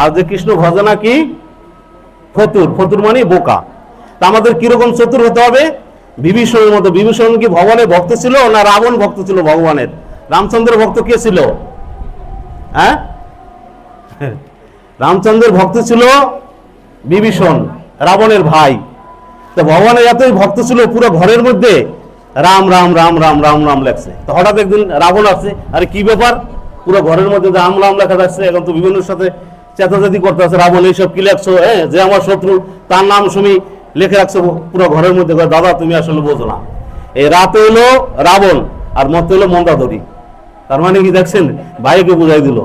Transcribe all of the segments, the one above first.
আর যে কৃষ্ণ ভজে না কি ফতুর ফতুর মানে বোকা। তা আমাদের কীরকম চতুর হতে হবে? বিভীষণের মতো। বিভীষণ কি ভগবানের ভক্ত ছিল না রাবণ ভক্ত ছিল ভগবানের? রামচন্দ্রের ভক্ত কে ছিল? হ্যাঁ? রামচন্দ্রের ভক্ত ছিল বিভীষণ, রাবণের ভাই। তো ভগবানের এতই ভক্ত ছিল পুরো ঘরের মধ্যে। রাম রাম রাম রাম রাম রাম লেখছে। তো হঠাৎ একদিন রাবণ আসছে। আরে কি ব্যাপার? পুরো ঘরের মধ্যে রাম রাম লেখা যাচ্ছে এখন তো বিভিন্ন সাথে চেতাচেতি করতে আছে, রাবণ এইসব কি লেখছো? হ্যাঁ যে আমার শত্রু, তার নাম শুনি লিখে রাখছো পুরো ঘরের মধ্যে দাদা, তুমি আসলে বোঝো না। এই রাত হইল রাবণ আর মত হইল মন্দাদরি তার মানে কি দেখছেন? ভাইকে বুঝাই দিল।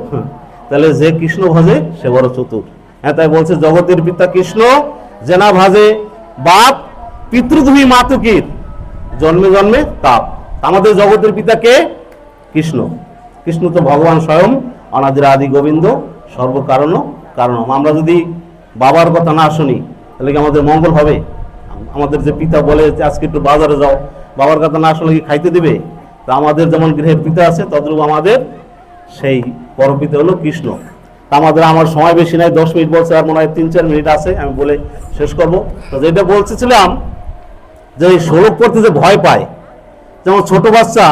তাহলে যে কৃষ্ণ ভজে, সে বড় চতুর। হ্যাঁ তাই বলছে, জগতের পিতা কৃষ্ণ, জেনা ভাজে, বাপ পিতৃধুমি মাতুকির, জন্মে জন্মে তাপ। আমাদের জগতের পিতা কে? কৃষ্ণ। কৃষ্ণ তো ভগবান স্বয়ং, অনাদির আদি গোবিন্দ। সর্বকারণ কারণ আমরা যদি বাবার কথা না শুনি, তাহলে কি আমাদের মঙ্গল হবে? আমাদের যে পিতা বলে যে আজকে একটু বাজারে যাও, বাবার কথা না শুনলে কি খাইতে দিবে? তা আমাদের যেমন গৃহের পিতা আছে, তদ্রূপ আমাদের সেই পরপিতা হলো কৃষ্ণ। তা আমাদের আমার সময় বেশি নাই, দশ মিনিট বলছে, আর মনে হয় তিন চার মিনিট আছে, আমি বলে শেষ করব। তো যেটা বলতেছিলাম, যে এই শ্লোক করতে যে ভয় পায়, যেমন ছোট বাচ্চা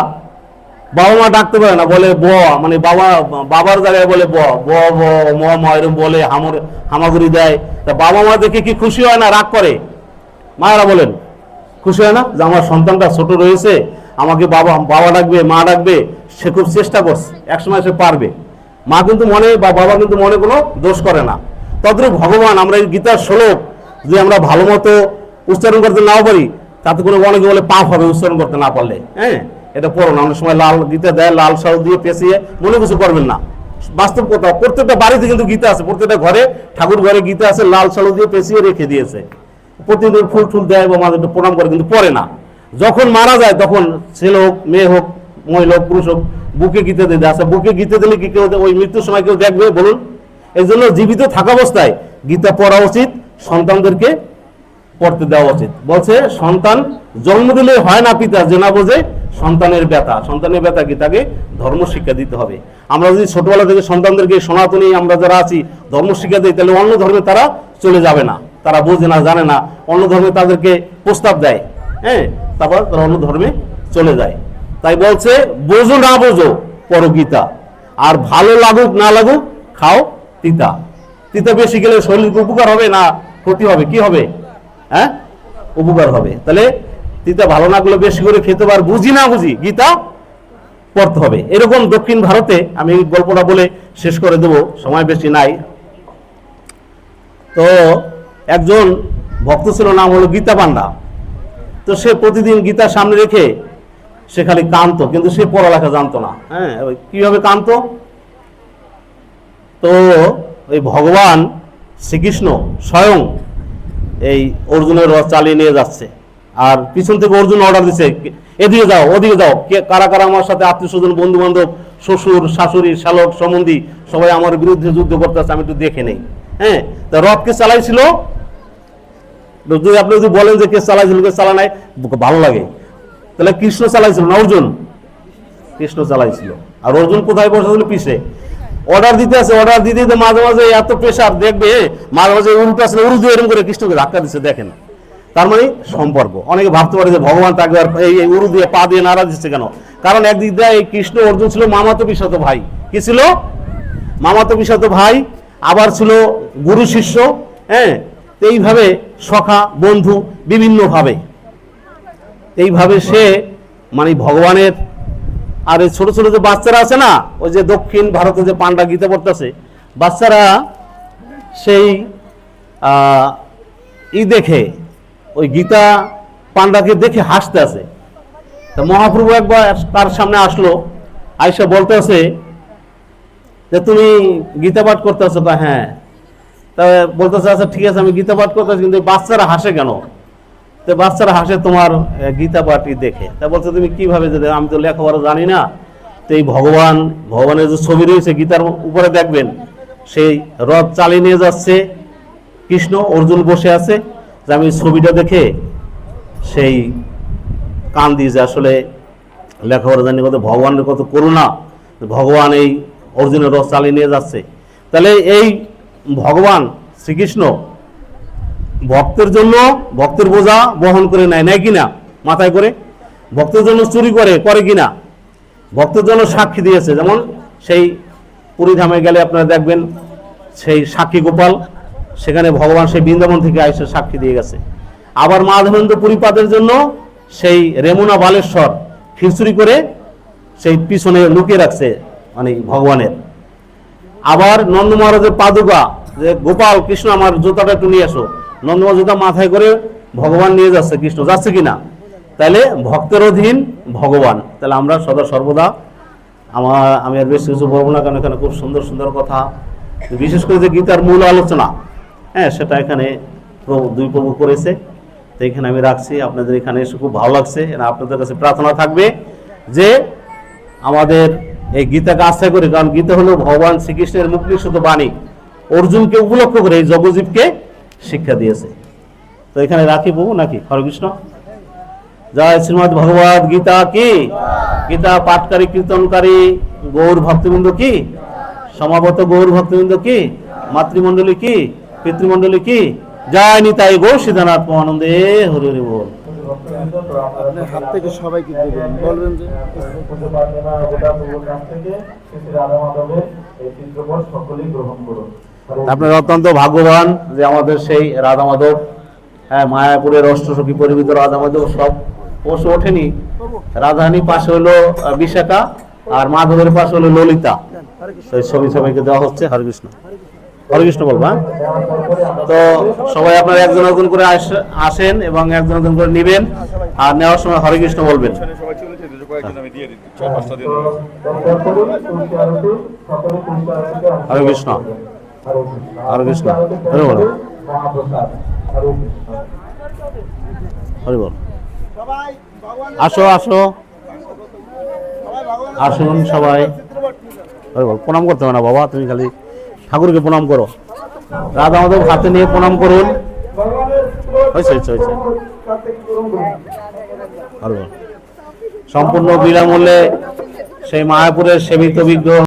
বাবা মা ডাকতে পারে না, বলে ব মানে বাবা, বাবার জায়গায় বলে ব ব ব, ম ম এরকম বলে হামর, হামাগুড়ি দেয়। তা বাবা মা দেখে কি খুশি হয় না, রাগ করে? মায়েরা বলেন, খুশি হয় না? যে আমার সন্তানটা ছোট রয়েছে, আমাকে বাবা বাবা ডাকবে, মা ডাকবে, সে খুব চেষ্টা করছে, একসময় সে পারবে। মা কিন্তু মনে, বা বাবা কিন্তু মনে কোনো দোষ করে না। তদ্রূপ ভগবান আমরা এই গীতার শ্লোক যদি আমরা ভালো মতো উচ্চারণ করতে নাও পারি, তাতে কোনো অনেকে বলে পাপ হবে, উচ্চারণ করতে না পারলে। হ্যাঁ? এটা পড়ো না। অনেক সময় লাল গীতা দেয়, লাল সাউ দিয়ে পেঁচিয়ে, মনে কিছু করবেন না। বাস্তব কথা, প্রত্যেকটা বাড়িতে কিন্তু গীতা আছে, প্রত্যেকটা ঘরে, ঠাকুর ঘরে গীতা আছে, লাল সালু দিয়ে পেঁচিয়ে রেখে দিয়েছে। প্রতিদিন ফুল ফুল দেয় বা মাদের প্রণাম করে, কিন্তু পড়ে না। যখন মারা যায়, তখন ছেলে হোক, মেয়ে হোক, মহিলা হোক, পুরুষ হোক, বুকে গীতে দিয়ে দেয় আচ্ছা বুকে গীতে দিলে কি কেউ ওই মৃত্যুর সময় কেউ দেখবে? বলুন। এই জন্য জীবিত থাকা অবস্থায় গীতা পড়া উচিত। সন্তানদেরকে পড়তে দেওয়া উচিত। বলছে, সন্তান জন্ম দিলে হয় না পিতা, যে না বোঝে সন্তানের ব্যথা। সন্তানের ব্যথা কি? তাকে ধর্ম শিক্ষা দিতে হবে। আমরা যদি ছোটবেলা থেকে সন্তানদেরকে সনাতনী আমরা যারা আছি ধর্ম শিক্ষা দিই, তাহলে অন্য ধর্মে তারা চলে যাবে না। তারা বোঝে না, জানে না। অন্য ধর্মে তাদেরকে প্রস্তাব দেয়। হ্যাঁ? তারপর তারা অন্য ধর্মে চলে যায়। তাই বলছে, বোঝো না বোঝো পর গীতা আর ভালো লাগুক, না লাগুক, খাও তিতা। তিতা বেশি গেলে শরীরকে উপকার হবে না ক্ষতি হবে? কি হবে? হ্যাঁ? উপকার হবে। তাহলে তিতা ভালো না গুলো বেশি করে খেতে পার, বুঝি না বুঝি, গীতা পড়তে হবে। এরকম দক্ষিণ ভারতে, আমি গল্পটা বলে শেষ করে দেব, সময় বেশি নাই। তো একজন ভক্ত ছিল, নাম হলো গীতা পান্ডা। তো সে প্রতিদিন গীতার সামনে রেখে সে খালি কানতো কিন্তু সে পড়ালেখা জানতো না। হ্যাঁ কীভাবে কানতো তো ওই ভগবান শ্রীকৃষ্ণ স্বয়ং এই অর্জুনের রথ চালিয়ে নিয়ে যাচ্ছে। আর পিছন থেকে অর্জুন অর্ডার দিচ্ছে এদিকে যাও, ওদিকে যাও। কে, কারা কারা আমার সাথে আত্মীয় স্বজন বন্ধু বান্ধব শ্বশুর, শাশুড়ি, শালক, সম্বন্ধী, সবাই আমার বিরুদ্ধে যুদ্ধ করতেছে আমি একটু দেখে নেই। হ্যাঁ তা রথকে চালাইছিল? যদি আপনি যদি বলেন যে কে চালাইছিল, কে চালা নাই, ভালো লাগে। তাহলে কৃষ্ণ চালাইছিল না অর্জুন? কৃষ্ণ চালাইছিল। আর অর্জুন কোথায় বসেছিল পিছে। অর্ডার দিতে আছে অর্ডার দিতে দিতে মাঝে মাঝে এত প্রেশার দেখবে মাঝে মাঝে উল্টো আসলে উরু দিয়ে এরকম করে কৃষ্ণকে ধাক্কা দিচ্ছে দেখেন তার মানে সম্পর্ক। অনেকে ভাবতে পারে যে ভগবান তাকে আর এই উরু দিয়ে পা দিয়ে নাড়া দিচ্ছে কেন? কারণ একদিক দিয়ে এই কৃষ্ণ অর্জুন ছিল মামাতো বিশত ভাই। কি ছিল? মামাতো বিশত ভাই, আবার ছিল গুরু শিষ্য হ্যাঁ? এইভাবে সখা, বন্ধু, বিভিন্নভাবে। এইভাবে সে মানে ভগবানের আর এই ছোট ছোট যে বাচ্চারা আছে না, ওই যে দক্ষিণ ভারতে যে পান্ডা গীতা পড়তেছে, বাচ্চারা সেই ই দেখে, ওই গীতা পান্ডাকে দেখে হাসতে আছে। তা মহাপ্রভু একবার তার সামনে আসলো আয়সা বলতে আছে যে, তুমি গীতা পাঠ করতে আছো? তা হ্যাঁ। তা বলতেছে আচ্ছা ঠিক আছে, আমি গীতা পাঠ করতেছি কিন্তু বাচ্চারা হাসে কেন? তো বাচ্চারা হাসে তোমার গীতা পাঠই দেখে। তা বলছে, তুমি কীভাবে যে আমি তো লেখাপড়া জানি না। তো এই ভগবান, ভগবানের যে ছবি রয়েছে, গীতার উপরে দেখবেন, সেই রথ চালিয়ে নিয়ে যাচ্ছে, কৃষ্ণ অর্জুন বসে আছে। যে আমি ছবিটা দেখে সেই কান দিয়ে যে আসলে লেখাপড়া জানি কত ভগবানের কত করুণা, ভগবান এই অর্জুনের রথ চালিয়ে নিয়ে যাচ্ছে। তাহলে এই ভগবান শ্রীকৃষ্ণ ভক্তের জন্য ভক্তের বোঝা বহন করে নেয় নেয় কিনা? মাথায় করে? ভক্তের জন্য চুরি করে করে কিনা? ভক্তের জন্য সাক্ষী দিয়েছে। যেমন সেই পুরীধামে গেলে আপনারা দেখবেন সেই সাক্ষী গোপাল, সেখানে ভগবান সেই বৃন্দাবন থেকে আইসে সাক্ষী দিয়ে গেছে। আবার মাধবেন্দ্র পুরীপাদের জন্য সেই রেমুনা বালেশ্বর খিচুড়ি করে সেই পিছনে লুকিয়ে রাখছে মানে ভগবানের। আবার নন্দ মহারাজের পাদুকা, যে গোপাল, কৃষ্ণ, আমার জুতাটা একটু নিয়ে আসো নন্দ মহারাজ মাথায় করে ভগবান নিয়ে যাচ্ছে, কৃষ্ণ যাচ্ছে কিনা? তাহলে ভক্তের অধীন ভগবান। তাহলে আমরা সদা সর্বদা আমার আমি আর বেশ কিছু বলব না, কারণ এখানে খুব সুন্দর সুন্দর কথা। বিশেষ করে যে গীতার মূল আলোচনা হ্যাঁ সেটা এখানে প্রভু, দুই প্রভু করেছে। তো এখানে আমি রাখছি, আপনাদের এখানে এসে খুব ভালো লাগছে আপনাদের কাছে প্রার্থনা থাকবে যে আমাদের এই গীতাকে আশ্রয় করি, কারণ গীতা হলো ভগবান শ্রীকৃষ্ণের মুখ শুধু বাণী। অর্জুনকে উপলক্ষ করে এই জগজীবকে শিক্ষা দিয়েছে। তো এখানে রাখি প্রভু নাকি? হরে কৃষ্ণ জয় শ্রীমদ ভগবত গীতা কি? গীতা পাঠকারী কীর্তনকারী গৌর ভক্তবৃন্দ কি? সমাবত গৌর ভক্তবৃন্দ কি? মাতৃমণ্ডলী কি? পিতৃমণ্ডলী কি? জয় নিতাই গৌ সিদ্ধানাথ মহানন্দে হরি হরি বল। আপনার হাত থেকে সবাইকে দেবেন বলবেন যে। গোটা প্রভুর কাছ থেকে শ্রী শ্রী রাধা মাধবের এই চিত্রপট সকলেই গ্রহণ করুন। আপনার অত্যন্ত ভাগ্যবান যে আমাদের সেই রাধা মাধব হ্যাঁ মায়াপুরের অষ্টসখী পরিমিত রাধা মাধব সব পশু ওঠেনি। রাধারানী পাশে হলো বিশাখা আর মাধবের পাশে হলো ললিতা। এই ছবি সবাইকে দেওয়া হচ্ছে। হরে কৃষ্ণ। হরে হ্যাঁ? তো সবাই আপনারা একজন একজন করে আস- আসেন এবং একজন একজন করে নেবেন আর নেওয়ার সময় হরে কৃষ্ণ বলবেন। হরে কৃষ্ণ। হরে কৃষ্ণ। হরে বল। হরে বল। আসো আসো। আসুন সবাই। ওই বল, প্রণাম করতে হবে না বাবা তুমি খালি ঠাকুরকে প্রণাম করো। রাধা মাধব হাতে নিয়ে প্রণাম করুন। হয়েছে হয়েছে হয়েছে। সম্পূর্ণ বিনামূল্যে সেই মায়াপুরের সেবিত বিগ্রহ